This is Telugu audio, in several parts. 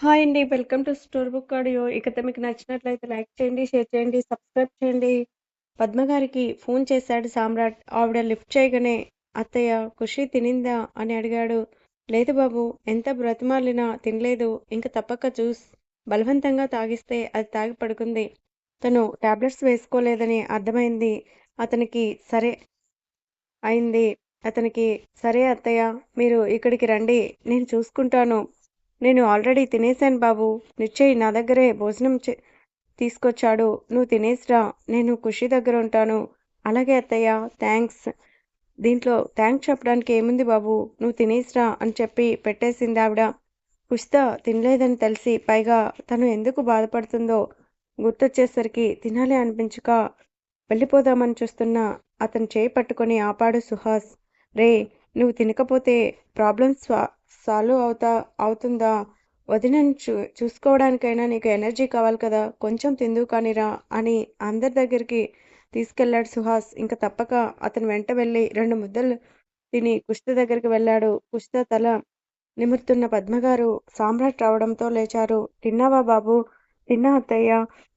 హాయ్ అండి. Welcome to store book audio. ఈ మీకు నచ్చినట్లయితే లైక్ చేయండి, షేర్ చేయండి, సబ్స్క్రైబ్ చేయండి. పద్మ గారికి ఫోన్ చేశాడు సామ్రాట్. ఆవిడ లిఫ్ట్ చేయగానే అత్తయ్య ఖుషి తినిందా అని అడిగాడు. లేదు బాబు ఎంత బ్రతిమాలినా తినలేదు. ఇంక తప్పక జ్యూస్ బలవంతంగా తాగిస్తే అది తాగి పడుకుంది. తను టాబ్లెట్స్ వేసుకోలేదని అర్థమైంది. అతనికి సరే అయింది. అతనికి సరే అత్తయ్య మీరు ఇక్కడికి రండి. నేను చూసుకుంటాను. నేను ఆల్రెడీ తినేశాను బాబు. నిశ్చయ్ నా దగ్గరే భోజనం తీసుకొచ్చాడు. నువ్వు తినేసిరా. నేను ఖుషి దగ్గర ఉంటాను. అలాగే అత్తయ్య థ్యాంక్స్. దీంట్లో థ్యాంక్స్ చెప్పడానికి ఏముంది బాబు. నువ్వు తినేసిరా అని చెప్పి పెట్టేసింది ఆవిడ. కుష్త తినలేదని తెలిసి పైగా తను ఎందుకు బాధపడుతుందో గుర్తొచ్చేసరికి తినాలి అనిపించక వెళ్ళిపోదామని చూస్తున్న అతను చేయి పట్టుకొని ఆపాడు సుహాస్. రే నువ్వు తినకపోతే ప్రాబ్లమ్స్ సాల్వ్ అవుతా అవుతుందా? వదినని చూ చూసుకోవడానికైనా నీకు ఎనర్జీ కావాలి కదా కొంచెం తిందు కానిరా అని అందరి దగ్గరికి తీసుకెళ్ళాడు సుహాస్. ఇంకా తప్పక అతను వెంట వెళ్ళి రెండు ముద్దలు తిని కుష్త దగ్గరికి వెళ్ళాడు. కుష్త తల నిమురుతున్న పద్మగారు సామ్రాట్ రావడంతో లేచారు. తిన్నావా బాబు? నిన్న అత్తయ్య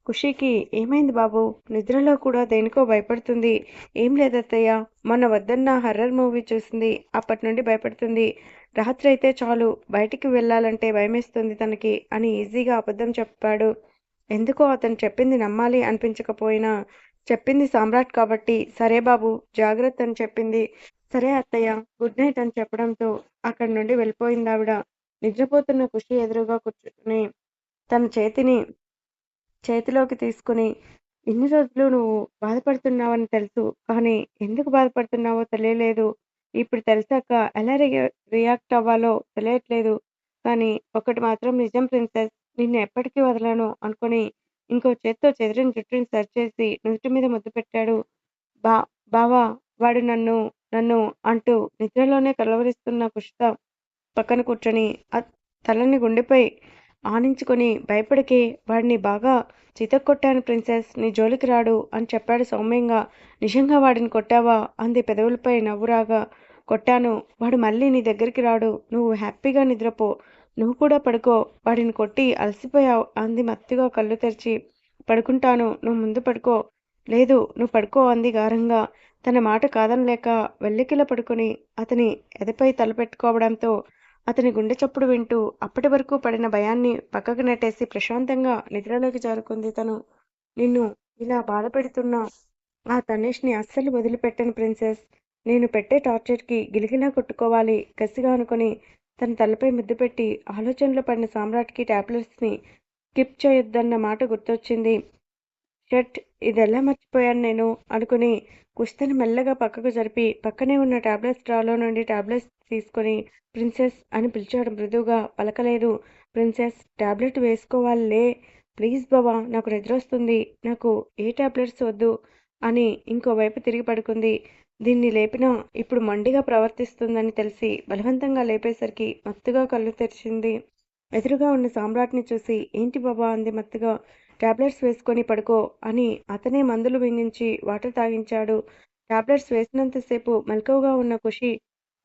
ఖుషికి ఏమైంది బాబు? నిద్రలో కూడా దేనికో భయపడుతుంది. ఏం లేదత్తయ్య మొన్న వద్దన్న హర్రర్ మూవీ చూసింది అప్పటి నుండి భయపడుతుంది. రాత్రి అయితే చాలు బయటికి వెళ్ళాలంటే భయమేస్తుంది తనకి అని ఈజీగా అబద్ధం చెప్పాడు. ఎందుకో అతను చెప్పింది నమ్మాలి అనిపించకపోయినా చెప్పింది సామ్రాట్ కాబట్టి సరే బాబు జాగ్రత్త అని చెప్పింది. సరే అత్తయ్య గుడ్ నైట్ అని చెప్పడంతో అక్కడి నుండి వెళ్ళిపోయింది ఆవిడ నిద్రపోతున్న ఖుషి ఎదురుగా కూర్చుని తన చేతిని చేతిలోకి తీసుకుని ఇన్ని రోజులు నువ్వు బాధపడుతున్నావని తెలుసు కానీ ఎందుకు బాధపడుతున్నావో తెలియలేదు. ఇప్పుడు తెలిసాక ఎలా రియాక్ట్ అవ్వాలో తెలియట్లేదు. కానీ ఒకటి మాత్రం నిజం ప్రిన్సెస్ నిన్ను ఎప్పటికీ వదలను అనుకుని ఇంకో చేత్తో చెదిరిన జుట్టుని సరిచేసి నుదుటి మీద ముద్దు పెట్టాడు. బా బావా వాడు నన్ను నన్ను అంటూ నిద్రలోనే కలవరిస్తున్న కుషిత పక్కన కూర్చొని తలని గుండెపై ఆనించుకొని భయపడికి వాడిని బాగా చితక్కొట్టాను ప్రిన్సెస్ నీ జోలికి రాడు అని చెప్పాడు సౌమ్యంగా. నిజంగా వాడిని కొట్టావా? అంది పెదవులపై నవ్వురాగా. కొట్టాను. వాడు మళ్ళీ నీ దగ్గరికి రాడు. నువ్వు హ్యాపీగా నిద్రపో. నువ్వు కూడా పడుకో. వాడిని కొట్టి అలసిపోయావు అంది మత్తుగా కళ్ళు తెరిచి. పడుకుంటాను. నువ్వు ముందు పడుకో. లేదు. నువ్వు పడుకో అంది గారంగా. తన మాట కాదనలేక వెల్లికిల పడుకొని అతని ఎదపై తలపెట్టుకోవడంతో అతని గుండె చప్పుడు వింటూ అప్పటి వరకు పడిన భయాన్ని పక్కకు నెట్టేసి ప్రశాంతంగా నిద్రలోకి జారుకుంది తను. నిన్ను ఇలా బాధపెడుతున్న ఆ తనేష్ని అస్సలు వదిలిపెట్టను ప్రిన్సెస్. నేను పెట్టే టార్చర్కి గిలిగిలా కొట్టుకోవాలి కసిగా అనుకుని తన తలపై ముద్దు పెట్టి ఆలోచనలో పడిన సామ్రాట్కి టాబ్లెట్స్ని స్కిప్ చేయొద్దన్న మాట గుర్తొచ్చింది. షట్ ఇదెలా మర్చిపోయాను నేను అనుకుని కుస్తని మెల్లగా పక్కకు జరిపి పక్కనే ఉన్న టాబ్లెట్స్ డ్రాలో నుండి టాబ్లెట్స్ తీసుకొని ప్రిన్సెస్ అని పిలిచాడు మృదువుగా. పలకలేదు. ప్రిన్సెస్ టాబ్లెట్ వేసుకోవాలే. ప్లీజ్ బాబా నాకు నిద్రొస్తుంది నాకు ఏ టాబ్లెట్స్ వద్దు అని ఇంకోవైపు తిరిగి పడుకుంది. దీన్ని లేపినా ఇప్పుడు మండిగా ప్రవర్తిస్తుందని తెలిసి బలవంతంగా లేపేసరికి మత్తుగా కళ్ళు తెరిచింది. ఎదురుగా ఉన్న సామ్రాట్ని చూసి ఏంటి బాబా అంది మత్తుగా టాబ్లెట్స్ వేసుకొని పడుకో అని అతనే మందులు మింగించి వాటర్ తాగించాడు. టాబ్లెట్స్ వేసినంతసేపు మెలకువగా ఉన్న ఖుషి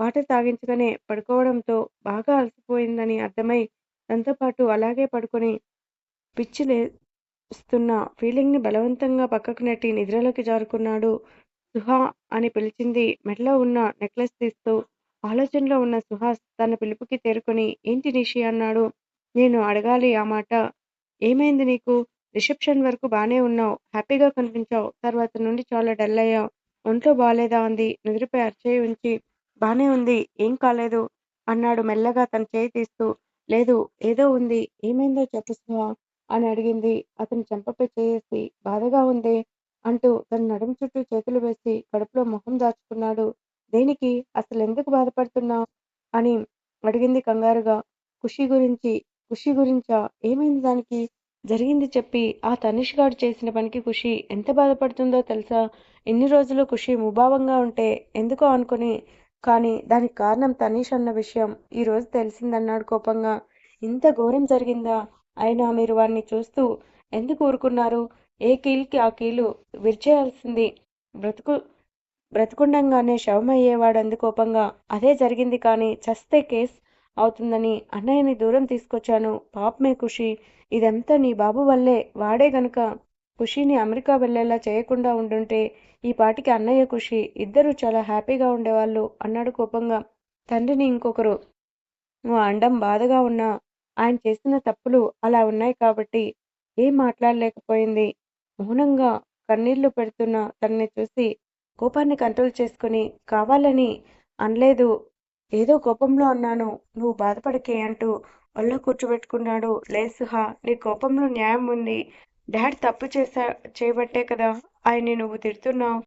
వాటర్ తాగించగానే పడుకోవడంతో బాగా అలసిపోయిందని అర్థమై పాటు అలాగే పడుకొని పిచ్చి లేస్తున్న ఫీలింగ్ని బలవంతంగా పక్కకు నెట్టి నిద్రలోకి జారుకున్నాడు. సుహా అని పిలిచింది మెడలో ఉన్న నెక్లెస్ తీస్తూ ఆలోచనలో ఉన్న సుహాస్ తన పిలుపుకి తేరుకొని ఏంటి నిషి అన్నాడు? నేను అడగాలి ఆ మాట. ఏమైంది నీకు? రిసెప్షన్ వరకు బాగానే ఉన్నావు. హ్యాపీగా కనిపించావు. తర్వాత నుండి చాలా డల్ అయ్యావు. ఒంట్లో బాగాలేదా అంది. నుదురుపై అరిచేయి ఉంచి బానే ఉంది. ఏం కాలేదు అన్నాడు మెల్లగా తన చేయి తీస్తూ. లేదు ఏదో ఉంది. ఏమైందో చెప్పు సుహా అని అడిగింది. అతను చెంపపై చేసి బాధగా ఉంది అంటూ తన నడుము చుట్టూ చేతులు వేసి కడుపులో మొహం దాచుకున్నాడు. దేనికి అసలు ఎందుకు బాధపడుతున్నావు అని అడిగింది కంగారుగా. ఖుషి గురించి ఖుషి గురించా? ఏమైంది దానికి? జరిగింది చెప్పి ఆ తనిష్ గాడు చేసిన పనికి ఖుషి ఎంత బాధపడుతుందో తెలుసా? ఇన్ని రోజులు ఖుషి ముభావంగా ఉంటే ఎందుకో అనుకుని కానీ దానికి కారణం తనీష్ అన్న విషయం ఈరోజు తెలిసిందన్నాడు కోపంగా. ఇంత ఘోరం జరిగిందా? అయినా మీరు వాడిని చూస్తూ ఎందుకు ఊరుకున్నారు? ఏ కీలుకి ఆ కీలు విరిచేయాల్సింది? బ్రతుకు బ్రతుకుండంగానే శవమయ్యేవాడు అందుకోపంగా అదే జరిగింది కానీ చస్తే కేస్ అవుతుందని అన్నయ్యని దూరం తీసుకొచ్చాను. పాపమే ఖుషి. ఇదంతా నీ బాబు వల్లే. వాడే గనుక ఖుషిని అమెరికా వెళ్ళేలా చేయకుండా ఉండుంటే ఈ పాటికి అన్నయ్య ఖుషి ఇద్దరూ చాలా హ్యాపీగా ఉండేవాళ్ళు అన్నాడు కోపంగా. తండ్రిని ఇంకొకరు. నువ్వు అండం బాధగా ఉన్నా ఆయన చేసిన తప్పులు అలా ఉన్నాయి కాబట్టి ఏం మాట్లాడలేకపోయింది. మౌనంగా కన్నీళ్ళు పెడుతున్న తనని చూసి కోపాన్ని కంట్రోల్ చేసుకుని కావాలని అనలేదు. ఏదో కోపంలో అన్నాను నువ్వు బాధపడకే అంటూ ఒళ్ళో కూర్చోబెట్టుకున్నాడు లేదు సుహా నీ కోపంలో న్యాయం ఉంది. డాడ్ తప్పు చేసా చేయబట్టే కదా ఆయన్ని నువ్వు తిడుతున్నావు.